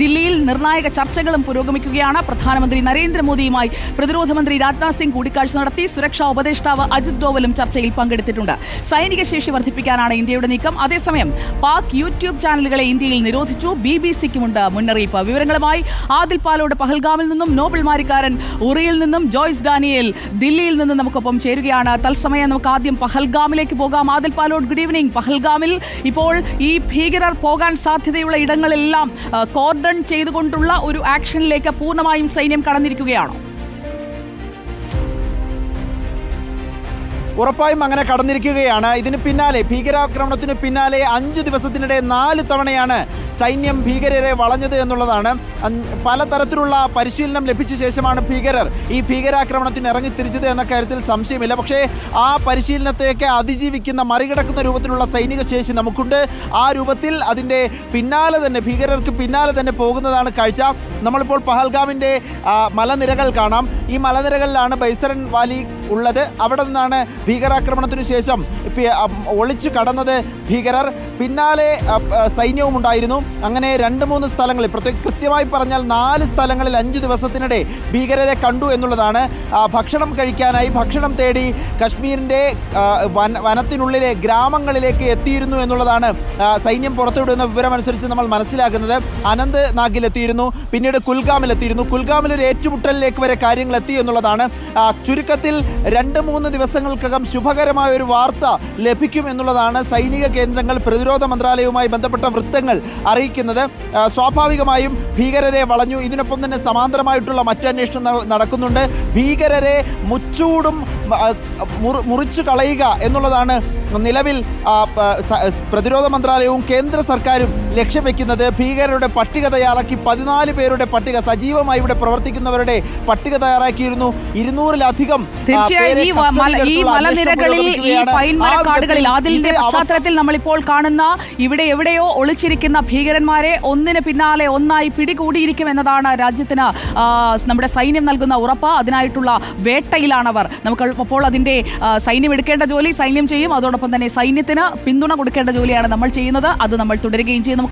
ദില്ലിയിൽ നിർണായക ചർച്ചകളും പുരോഗമിക്കുകയാണ്. പ്രധാനമന്ത്രി നരേന്ദ്രമോദിയുമായി പ്രതിരോധ മന്ത്രി രാജ്നാഥ് സിംഗ് കൂടിക്കാഴ്ച നടത്തി. സുരക്ഷാ ഉപദേഷ്ടാവ് അജിത് ഡോവലും ചർച്ചയിൽ പങ്കെടുത്തിട്ടുണ്ട്. സൈനിക ശേഷി വർദ്ധിപ്പിക്കാനാണ് ഇന്ത്യയുടെ നീക്കം. അതേസമയം പാക് യൂട്യൂബ് ചാനലുകളെ ഇന്ത്യയിൽ നിരോധിച്ചു. ബി ബി സിക്കുമുണ്ട് മുന്നറിയിപ്പ്. വിവരങ്ങളുമായി ആദിൽ പാലോട് പഹൽഗാമിൽ നിന്നും നോബൽ മാരിക്കാരൻ ഉറിയിൽ നിന്നും ജോയ്സ് ഡാനിയേൽ ദില്ലിയിൽ നിന്നും നമുക്കൊപ്പം ചേരുകയാണ്. തത്സമയം നമുക്ക് ആദ്യം പഹൽഗാമിലേക്ക് പോകാം. ആദിൽ പാലോട് ഗുഡ് ഈവനിംഗ് പഹൽഗാമിൽ ഇപ്പോൾ ഈ ഭീകരർ പോകാൻ സാധ്യതയുള്ള ഇടങ്ങളെല്ലാം ആ, കോർഡൺ ചെയ്തുകൊണ്ടുള്ള ഒരു ആക്ഷനിലേക്ക് പൂർണമായും സൈന്യം കടന്നിരിക്കുകയാണോ? ഉറപ്പായും അങ്ങനെ കടന്നിരിക്കുകയാണ്. ഇതിന് പിന്നാലെ ഭീകരാക്രമണത്തിന് പിന്നാലെ അഞ്ചു ദിവസത്തിനിടെ നാല് തവണയാണ് സൈന്യം ഭീകരരെ വളഞ്ഞത് എന്നുള്ളതാണ്. പലതരത്തിലുള്ള പരിശീലനം ലഭിച്ച ശേഷമാണ് ഭീകരർ ഈ ഭീകരാക്രമണത്തിന് ഇറങ്ങി തിരിച്ചത് എന്ന കാര്യത്തിൽ സംശയമില്ല. പക്ഷേ ആ പരിശീലനത്തെയൊക്കെ അതിജീവിക്കുന്ന മറികടക്കുന്ന രൂപത്തിലുള്ള സൈനിക ശേഷി നമുക്കുണ്ട്. ആ രൂപത്തിൽ അതിന്റെ പിന്നാലെ തന്നെ ഭീകരർക്ക് പിന്നാലെ തന്നെ പോകുന്നതാണ് കാഴ്ച. നമ്മളിപ്പോൾ പഹൽഗാമിന്റെ മലനിരകൾ കാണാം. ഈ മലനിരകളിലാണ് ബൈസരൻ വാലി ഉള്ളത്. അവിടെ നിന്നാണ് ഭീകരാക്രമണത്തിനു ശേഷം ഒളിച്ചു കടന്നത് ഭീകരർ. പിന്നാലെ സൈന്യവും ഉണ്ടായിരുന്നു അങ്ങനെ രണ്ട് മൂന്ന് സ്ഥലങ്ങളിൽ പ്രത്യേക കൃത്യമായി പറഞ്ഞാൽ നാല് സ്ഥലങ്ങളിൽ അഞ്ച് ദിവസത്തിനിടെ ഭീകരരെ കണ്ടു എന്നുള്ളതാണ്. ഭക്ഷണം കഴിക്കാനായി ഭക്ഷണം തേടി കശ്മീരിന്റെ വനത്തിനുള്ളിലെ ഗ്രാമങ്ങളിലേക്ക് എത്തിയിരുന്നു എന്നുള്ളതാണ് സൈന്യം പുറത്തുവിടുന്ന വിവരമനുസരിച്ച് നമ്മൾ മനസ്സിലാക്കുന്നത്. അനന്ത് നാഗിൽ എത്തിയിരുന്നു പിന്നീട് കുൽഗാമിൽ എത്തിയിരുന്നു. കുൽഗാമിൽ ഒരു ഏറ്റുമുട്ടലിലേക്ക് വരെ കാര്യങ്ങൾ എത്തി എന്നുള്ളതാണ്. ചുരുക്കത്തിൽ രണ്ട് മൂന്ന് ദിവസങ്ങൾക്കകം ശുഭകരമായ ഒരു വാർത്ത ലഭിക്കും എന്നുള്ളതാണ് സൈനിക കേന്ദ്രങ്ങൾ പ്രതിരോധ മന്ത്രാലയവുമായി ബന്ധപ്പെട്ട വൃത്തങ്ങൾ അറിയിക്കുന്നത്. സ്വാഭാവികമായും സ്വാഭാവികമായും ഭീകരരെ വളഞ്ഞു. ഇതിനൊപ്പം തന്നെ സമാന്തരമായിട്ടുള്ള മറ്റന്വേഷണം നടക്കുന്നുണ്ട്. ഭീകരരെ മുച്ചൂടും മുറിച്ചു കളയുക എന്നുള്ളതാണ് നിലവിൽ പ്രതിരോധ മന്ത്രാലയവും കേന്ദ്ര സർക്കാരും ലക്ഷ്യം വെക്കുന്നത് ഭീകരരുടെ പട്ടിക തയ്യാറാക്കി പതിനാല് പേരുടെ പട്ടിക സജീവമായി ഇവിടെ പ്രവർത്തിക്കുന്നവരുടെ പട്ടിക തയ്യാറാക്കിയിരുന്നു. ഇരുന്നൂറിലധികം ഈ ഈ കസ്റ്റഡിയിലെടുത്തുള്ള അന്വേഷണം മലനിരകളിൽ ഈ പുരോഗമിക്കുകയാണ്. പൈൻമര കാടുകളിൽ അതിന്റെ പശ്ചാത്തലത്തിൽ നമ്മളിപ്പോൾ കാണുന്ന ഇവിടെ എവിടെയോ ഒളിച്ചിരിക്കുന്ന ഭീകരന്മാരെ ഒന്നിന് പിന്നാലെ ഒന്നായി പിടികൂടിയിരിക്കും എന്നതാണ് രാജ്യത്തിന് നമ്മുടെ സൈന്യം നൽകുന്ന ഉറപ്പ്. അതിനായിട്ടുള്ള വേട്ടയിലാണവർ. നമുക്ക് അപ്പോൾ അതിന്റെ സൈന്യം എടുക്കേണ്ട ജോലി സൈന്യം ചെയ്യും. അതോടൊപ്പം തന്നെ സൈന്യത്തിന് പിന്തുണ കൊടുക്കേണ്ട ജോലിയാണ് നമ്മൾ ചെയ്യുന്നത്. അത് നമ്മൾ തുടരുകയും ചെയ്യും.